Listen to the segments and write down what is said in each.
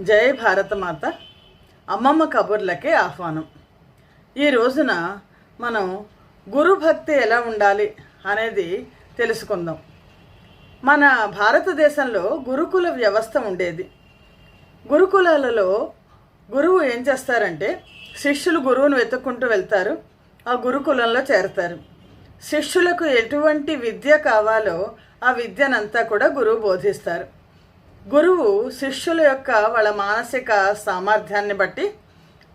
జై భారతమాత అమ్మమ్మ కబుర్లకే ఆహ్వానం. ఈ రోజున మనం గురుభక్తి ఎలా ఉండాలి అనేది తెలుసుకుందాం. మన భారతదేశంలో గురుకుల వ్యవస్థ ఉండేది. గురుకులాలలో గురువు ఏం చేస్తారంటే శిష్యులు గురువును వెతుక్కుంటూ వెళ్తారు ఆ గురుకులంలో చేరతారు. శిష్యులకు ఎటువంటి విద్య కావాలో ఆ విద్యనంతా కూడా గురువు బోధిస్తారు. గురువు శిష్యుల యొక్క వాళ్ళ మానసిక సామర్థ్యాన్ని బట్టి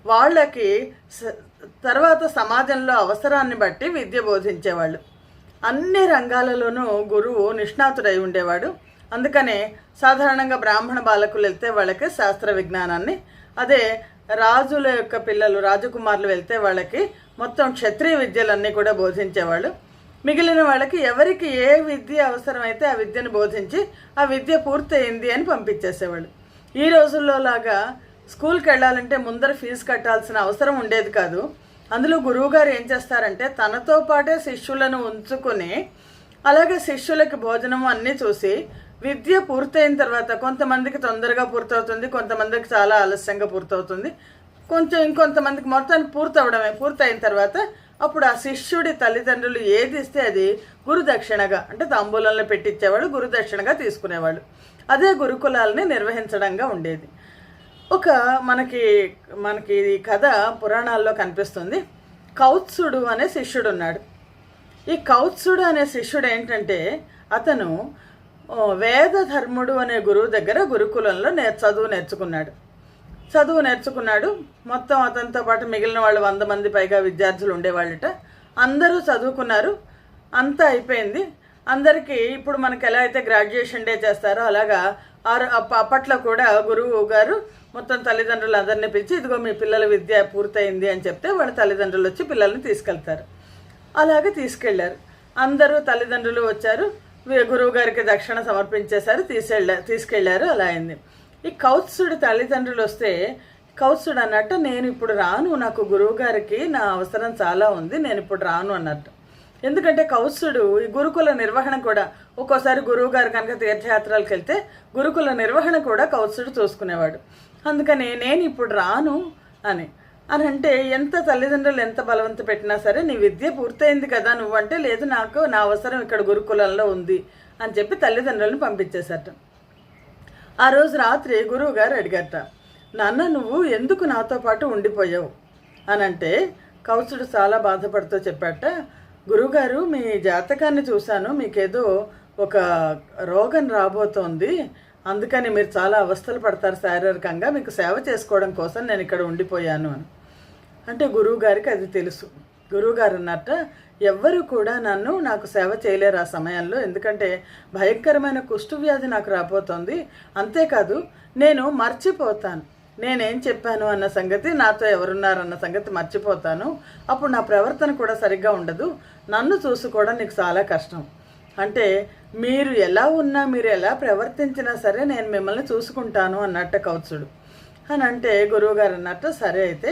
వాళ్ళకి తర్వాత సమాజంలో అవసరాన్ని బట్టి విద్య బోధించేవాళ్ళు. అన్ని రంగాలలోనూ గురువు నిష్ణాతుడై ఉండేవాడు. అందుకనే సాధారణంగా బ్రాహ్మణ బాలకులు వెళ్తే వాళ్ళకి శాస్త్ర విజ్ఞానాన్ని అదే రాజుల యొక్క పిల్లలు రాజకుమారులు వెళ్తే వాళ్ళకి మొత్తం క్షత్రియ విద్యలన్నీ కూడా బోధించేవాళ్ళు. మిగిలిన వాళ్ళకి ఎవరికి ఏ విద్య అవసరమైతే ఆ విద్యను బోధించి ఆ విద్య పూర్తయింది అని పంపించేసేవాళ్ళు. ఈ రోజుల్లో లాగా స్కూల్కి వెళ్ళాలంటే ముందర ఫీజు కట్టాల్సిన అవసరం ఉండేది కాదు. అందులో గురువుగారు ఏం చేస్తారంటే తనతో పాటే శిష్యులను ఉంచుకొని అలాగే శిష్యులకి భోజనం అన్నీ చూసి విద్య పూర్తయిన తర్వాత కొంతమందికి తొందరగా పూర్తవుతుంది కొంతమందికి చాలా ఆలస్యంగా పూర్తవుతుంది. కొంచెం ఇంకొంతమందికి మొత్తానికి పూర్తవడమే పూర్తయిన తర్వాత అప్పుడు ఆ శిష్యుడి తల్లిదండ్రులు ఏది ఇస్తే అది గురుదక్షిణగా అంటే తాంబూలంలో పెట్టించేవాడు గురుదక్షిణగా తీసుకునేవాడు అదే గురుకులాలని నిర్వహించడంగా ఉండేది. ఒక మనకి మనకి ఈ కథ పురాణాల్లో కనిపిస్తుంది. కౌత్సుడు అనే శిష్యుడు ఉన్నాడు ఈ కౌత్సుడు అనే శిష్యుడు ఏంటంటే అతను వేదధర్ముడు అనే గురువు దగ్గర గురుకులంలో నే చదువు నేర్చుకున్నాడు. చదువు నేర్చుకున్నాడు. మొత్తం అతనితో పాటు మిగిలిన వాళ్ళు వంద మంది పైగా విద్యార్థులు ఉండేవాళ్ళట. అందరూ చదువుకున్నారు. అంతా అయిపోయింది. అందరికీ ఇప్పుడు మనకు ఎలా అయితే గ్రాడ్యుయేషన్ డే చేస్తారో అలాగా ఆరు అప్పట్లో కూడా గురువు గారు మొత్తం తల్లిదండ్రులు అందరినీ పిలిచి ఇదిగో మీ పిల్లల విద్య పూర్తయింది అని చెప్తే వాళ్ళ తల్లిదండ్రులు వచ్చి పిల్లల్ని తీసుకెళ్తారు. అలాగే తీసుకెళ్ళారు. అందరూ తల్లిదండ్రులు వచ్చారు. గురువు గారికి దక్షిణ సమర్పించేశారు. తీసుకెళ్ళారు తీసుకెళ్ళారు. అలా అయింది. ఈ కౌత్సుడు తల్లిదండ్రులు వస్తే కౌత్సుడు అన్నట్టు నేను ఇప్పుడు రాను నాకు గురువు గారికి నా అవసరం చాలా ఉంది నేను ఇప్పుడు రాను అన్నట్టు. ఎందుకంటే కౌత్సుడు ఈ గురుకుల నిర్వహణ కూడా ఒక్కోసారి గురువు గారు కనుక తీర్థయాత్రలకు వెళ్తే గురుకుల నిర్వహణ కూడా కౌత్సుడు చూసుకునేవాడు. అందుకని నేను ఇప్పుడు రాను అని. అని అంటే ఎంత తల్లిదండ్రులు ఎంత బలవంత పెట్టినా సరే నీ విద్య పూర్తయింది కదా నువ్వంటే లేదు నాకు నా అవసరం ఇక్కడ గురుకులంలో ఉంది అని చెప్పి తల్లిదండ్రులను పంపించేశారు ఆ రోజు రాత్రి గురువు గారు నాన్న నువ్వు ఎందుకు నాతో పాటు ఉండిపోయావు? అని అంటే కౌసుడు చాలా బాధపడుతూ చెప్పాట గురువుగారు మీ జాతకాన్ని చూశాను మీకేదో ఒక రోగం రాబోతోంది అందుకని మీరు చాలా అవస్థలు పడతారు శారీరకంగా మీకు సేవ చేసుకోవడం కోసం నేను ఇక్కడ ఉండిపోయాను అని. అంటే గురువు గారికి అది తెలుసు. గురువుగారు అన్నట్ట ఎవ్వరు కూడా నన్ను నాకు సేవ చేయలేరు ఆ సమయంలో. ఎందుకంటే భయంకరమైన కుష్ఠవ్యాధి నాకు రాబోతోంది. అంతేకాదు నేను మర్చిపోతాను. నేనేం చెప్పాను అన్న సంగతి నాతో ఎవరున్నారన్న సంగతి మర్చిపోతాను. అప్పుడు నా ప్రవర్తన కూడా సరిగ్గా ఉండదు. నన్ను చూసుకోవడం నీకు చాలా కష్టం. అంటే మీరు ఎలా ఉన్నా మీరు ఎలా ప్రవర్తించినా సరే నేను మిమ్మల్ని చూసుకుంటాను అన్నట్ట కౌచుడు. అని అంటే గురువుగారు అన్నట్టు సరే అయితే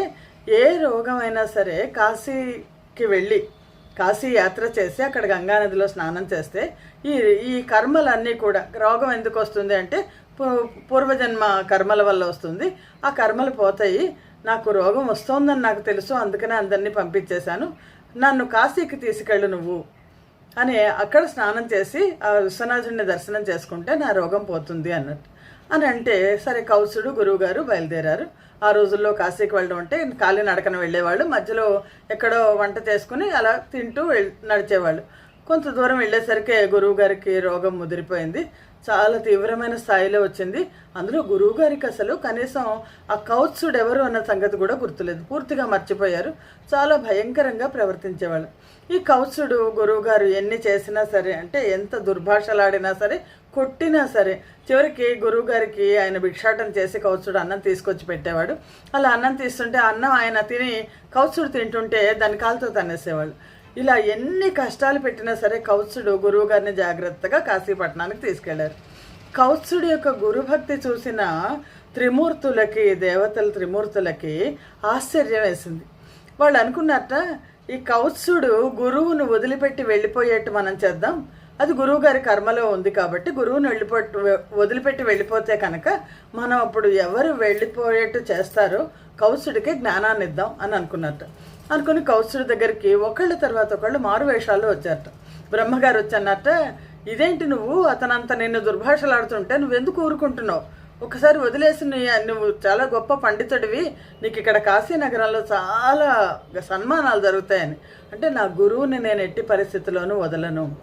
ఏ రోగమైనా సరే కాశీకి వెళ్ళి కాశీ యాత్ర చేసి అక్కడ గంగానదిలో స్నానం చేస్తే ఈ ఈ కర్మలన్నీ కూడా రోగం ఎందుకు వస్తుంది అంటే పూ- పూర్వజన్మ కర్మల వల్ల వస్తుంది. ఆ కర్మలు పోతాయి. నాకు రోగం వస్తోందని నాకు తెలుసు. అందుకనే అందరినీ పంపించేశాను. నన్ను కాశీకి తీసుకెళ్ళు నువ్వు అని అక్కడ స్నానం చేసి ఆ విశ్వనాథుడిని దర్శనం చేసుకుంటే నా రోగం పోతుంది అన్నట్టు. అని అంటే సరే కౌసుడు గురువుగారు బయలుదేరారు. ఆ రోజుల్లో కాశీకి వెళ్ళడం అంటే కాలి నడకన వెళ్ళేవాళ్ళు. మధ్యలో ఎక్కడో వంట చేసుకుని అలా తింటూ నడిచేవాళ్ళు. కొంత దూరం వెళ్ళేసరికి గురువు గారికి రోగం ముదిరిపోయింది. చాలా తీవ్రమైన స్థాయిలో వచ్చింది. అందులో గురువు గారికి అసలు కనీసం ఆ కౌత్సుడు ఎవరు అన్న సంగతి కూడా గుర్తులేదు. పూర్తిగా మర్చిపోయారు. చాలా భయంకరంగా ప్రవర్తించేవాళ్ళు. ఈ కౌత్సుడు గురువు గారు ఎన్ని చేసినా సరే అంటే ఎంత దుర్భాషలాడినా సరే కొట్టినా సరే చివరికి గురువు గారికి ఆయన భిక్షాటం చేసి కౌత్సుడు అన్నం తీసుకొచ్చి పెట్టేవాడు. అలా అన్నం తీస్తుంటే అన్నం ఆయన తిని కౌత్సుడు తింటుంటే దాని కాలుతో తన్నేసేవాళ్ళు. ఇలా ఎన్ని కష్టాలు పెట్టినా సరే కౌత్సుడు గురువు గారిని జాగ్రత్తగా కాశీపట్నానికి తీసుకెళ్ళారు. కౌత్సుడి యొక్క గురుభక్తి చూసిన త్రిమూర్తులకి దేవతల త్రిమూర్తులకి ఆశ్చర్యం వేసింది. వాళ్ళు అనుకున్నట్ట ఈ కౌత్సుడు గురువును వదిలిపెట్టి వెళ్ళిపోయేట్టు మనం చేద్దాం. అది గురువుగారి కర్మలో ఉంది కాబట్టి గురువుని వెళ్ళిపోట్టు వదిలిపెట్టి వెళ్ళిపోతే కనుక మనం అప్పుడు ఎవరు వెళ్ళిపోయేట్టు చేస్తారో కౌసుడికి జ్ఞానాన్ని ఇద్దాం అని అనుకున్నట్టు అనుకుని కౌసుడు దగ్గరికి ఒకళ్ళ తర్వాత ఒకళ్ళు మారు వేషాలు వచ్చారట. బ్రహ్మగారు వచ్చన్నట్ట ఇదేంటి నువ్వు? అతనంత నిన్ను దుర్భాషలాడుతుంటే నువ్వెందుకు ఊరుకుంటున్నావు? ఒకసారి వదిలేసి నువ్వు చాలా గొప్ప పండితుడివి. నీకు ఇక్కడ కాశీనగరంలో చాలా సన్మానాలు జరుగుతాయని. అంటే నా గురువుని నేను ఎట్టి పరిస్థితిలోనూ వదలను.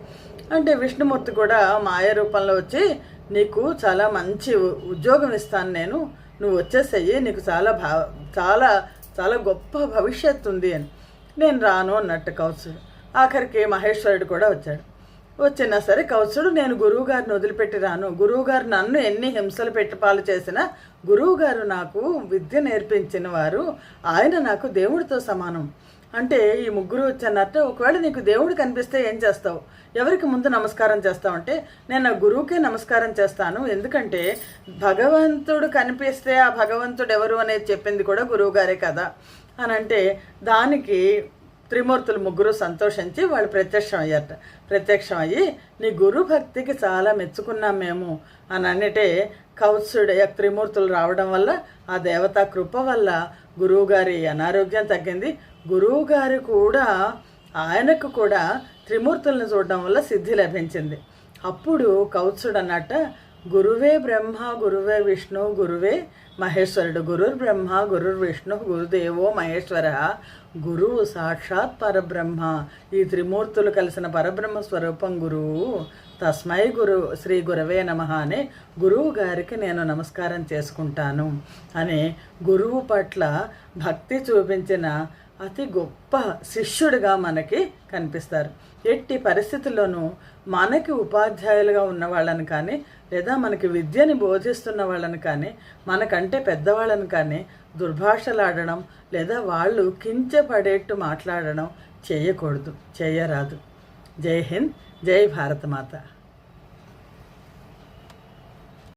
అంటే విష్ణుమూర్తి కూడా మాయ రూపంలో వచ్చి నీకు చాలా మంచి ఉద్యోగం ఇస్తాను నేను. నువ్వు వచ్చేసేయి. నీకు చాలా భా చాలా చాలా గొప్ప భవిష్యత్తు ఉంది అని. నేను రాను అన్నట్టు కౌసుడు ఆఖరికి మహేశ్వరుడు కూడా వచ్చాడు. వచ్చినా సరే కౌసుడు నేను గురువుగారిని వదిలిపెట్టి రాను. గురువుగారు నన్ను ఎన్ని హింసలు పెట్టి పాలు చేసినా గురువుగారు నాకు విద్య నేర్పించిన వారు. ఆయన నాకు దేవుడితో సమానం. అంటే ఈ ముగ్గురు వచ్చానంటే ఒకవేళ నీకు దేవుడు కనిపిస్తే ఏం చేస్తావు? ఎవరికి ముందు నమస్కారం చేస్తావు అంటే నేను ఆ గురువుకే నమస్కారం చేస్తాను. ఎందుకంటే భగవంతుడు కనిపిస్తే ఆ భగవంతుడు ఎవరు? అనేది చెప్పింది కూడా గురువు గారే కదా. అని అంటే దానికి త్రిమూర్తులు ముగ్గురు సంతోషించి వాళ్ళు ప్రత్యక్షం అయ్యారట ప్రత్యక్షం అయ్యి నీ గురు భక్తికి చాలా మెచ్చుకున్నాం మేము అని అన్నిటే కౌత్సుడు త్రిమూర్తులు రావడం వల్ల ఆ దేవతా కృప వల్ల గురువుగారి అనారోగ్యం తగ్గింది. గురువుగారి కూడా ఆయనకు కూడా త్రిమూర్తులను చూడడం వల్ల సిద్ధి లభించింది. అప్పుడు కౌత్సుడు అన్నట్ట గురువే బ్రహ్మ గురువే విష్ణు గురువే మహేశ్వరుడు. గురుర్ బ్రహ్మ గురుర్ విష్ణు గురుదేవో మహేశ్వర. గురువు సాక్షాత్ పరబ్రహ్మ. ఈ త్రిమూర్తులు కలిసిన పరబ్రహ్మ స్వరూపం గురువు తస్మై గురు శ్రీ గురవే నమ అనే గురువు గారికి నేను నమస్కారం చేసుకుంటాను. అని గురువు పట్ల భక్తి చూపించిన అతి గొప్ప శిష్యుడిగా మనకి కనిపిస్తారు. ఎట్టి పరిస్థితుల్లోనూ మనకి ఉపాధ్యాయులుగా ఉన్న వాళ్ళని కానీ లేదా మనకి విద్యని బోధిస్తున్న వాళ్ళని కానీ మనకంటే పెద్దవాళ్ళని కానీ దుర్భాషలాడడం లేదా వాళ్ళు కించపడేట్టు మాట్లాడడం చేయకూడదు చేయరాదు. జై హింద్ జై భారతమాత.